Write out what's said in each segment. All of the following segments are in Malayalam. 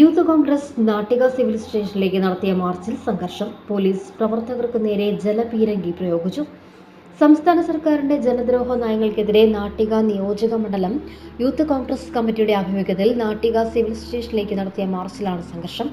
യൂത്ത് കോൺഗ്രസ് നാട്ടിക സിവിൽ സ്റ്റേഷനിലേക്ക് നടത്തിയ മാർച്ചിൽ സംഘർഷം പോലീസ് പ്രവർത്തകർക്ക് നേരെ ജലപീരങ്കി പ്രയോഗിച്ചു. സംസ്ഥാന സർക്കാരിന്റെ ജനദ്രോഹ നയങ്ങൾക്കെതിരെ നാട്ടിക നിയോജക മണ്ഡലം യൂത്ത് കോൺഗ്രസ് കമ്മിറ്റിയുടെ ആഭിമുഖ്യത്തിൽ നാട്ടിക സിവിൽ സ്റ്റേഷനിലേക്ക് നടത്തിയ മാർച്ചിലാണ് സംഘർഷം.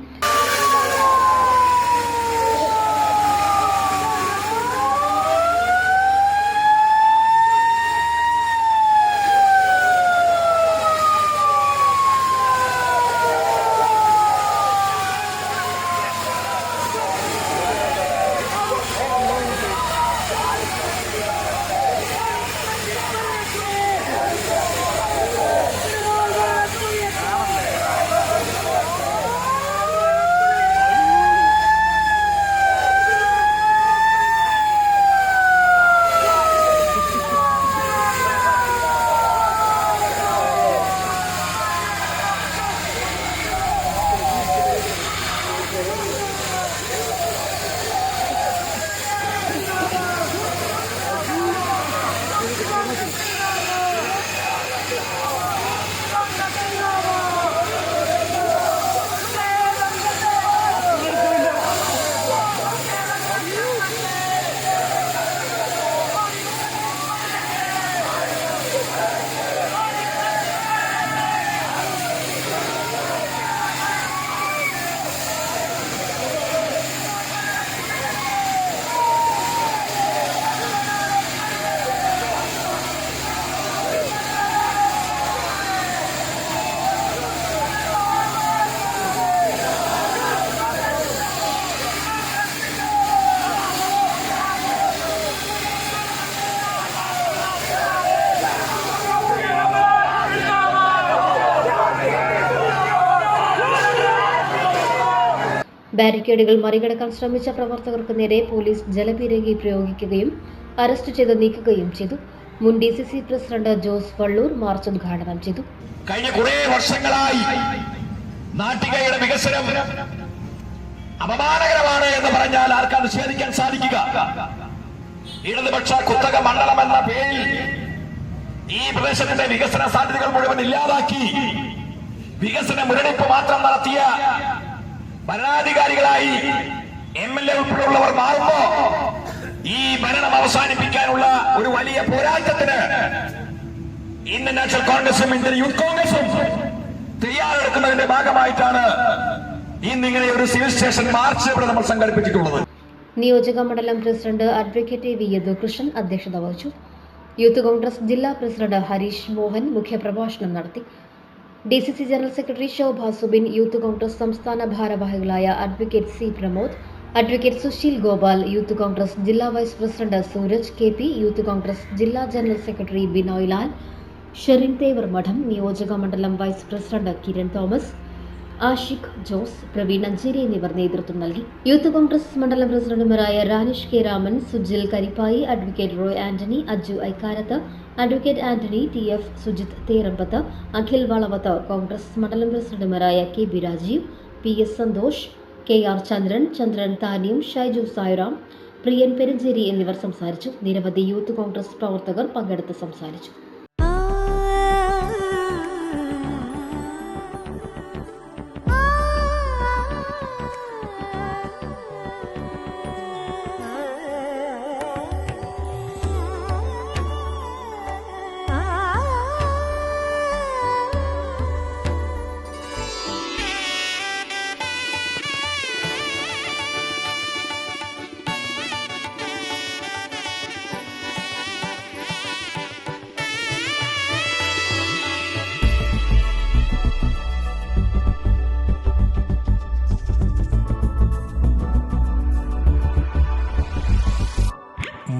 ബാരിക്കേഡുകൾ മറികടക്കാൻ ശ്രമിച്ച പ്രവർത്തകർക്ക് നേരെ പോലീസ് ജലപീരകി പ്രയോഗിക്കുകയും അറസ്റ്റ് ചെയ്ത് നീക്കുകയും ചെയ്തു. മുൻ D C C president Jose Valloor march ഉദ്ഘാടനം ചെയ്തു. കഴിഞ്ഞ കുറെ വർഷങ്ങളായി നാട്ടികയുടെ വികസനം അപമാനകരമാണ് എന്ന് പറഞ്ഞാൽ ആർക്കാ നിഷേധിക്കാൻ സാധിക്കുക? ഇടതുപക്ഷ കുത്തക മണ്ഡലം എന്ന പേരിൽ ഈ പ്രദേശത്തിന്റെ വികസന സാധ്യതകൾ മുഴുവൻ ഇല്ലാതാക്കി വികസന മുരടിപ്പ് മാത്രം നടത്തിയ ഭരണാധികാരികളായി എം എൽ എ ഉൾപ്പെടെയുള്ളവർ മാറുമ്പോ ഈ ഭരണം അവസാനിപ്പിക്കാനുള്ള ഒരു വലിയ പോരാട്ടത്തിന് ഇന്ത്യൻ നാഷണൽ കോൺഗ്രസും ഇന്ത്യൻ യൂത്ത് കോൺഗ്രസും തയ്യാറെടുക്കുന്നതിന്റെ ഭാഗമായിട്ടാണ് ഇന്ന് ഇങ്ങനെ ഒരു സിവിൽ സ്റ്റേഷൻ മാർച്ച് ഇവിടെ നമ്മൾ സംഘടിപ്പിച്ചിട്ടുള്ളത്. നിയോജക മണ്ഡലം പ്രസിഡന്റ് അഡ്വക്കേറ്റ് വി യദുകൃഷ്ണൻ അധ്യക്ഷത വഹിച്ചു. യൂത്ത് കോൺഗ്രസ് ജില്ലാ പ്രസിഡന്റ് ഹരീഷ് മോഹൻ മുഖ്യപ്രഭാഷണം നടത്തി. D C C general secretary Shobha Subin Youth Congress സംസ്ഥാന ഭാരവാഹികളായ advocate C Pramod advocate Susheel Gopal Youth Congress ജില്ലാ vice president Sooraj K P Youth Congress ജില്ലാ ജനറൽ സെക്രട്ടറി ബിനോയ് ലാൽ ഷെറിൻ തേവർ മഠം നിയോജക മണ്ഡലം vice president Kiran Thomas Ashiq Jose Praveen Ancheri എന്നിവർ നേതൃത്വം നൽകി. യൂത്ത് കോൺഗ്രസ് മണ്ഡലം പ്രസിഡന്റുമാരായ Ranish K Raman Sujil Karippayi advocate Roy Antony Aju Aikkarath advocate Antony T F Sujith Therambath Akhil Valavath Congress മണ്ഡലം പ്രസിഡന്റുമാരായ K B Rajeev P S Santhosh K R Chandran Chandran താനിയും Shaiju Sayuram Priyan Perumcheri എന്നിവർ സംസാരിച്ചു. നിരവധി യൂത്ത് കോൺഗ്രസ് പ്രവർത്തകർ പങ്കെടുത്ത് സംസാരിച്ചു.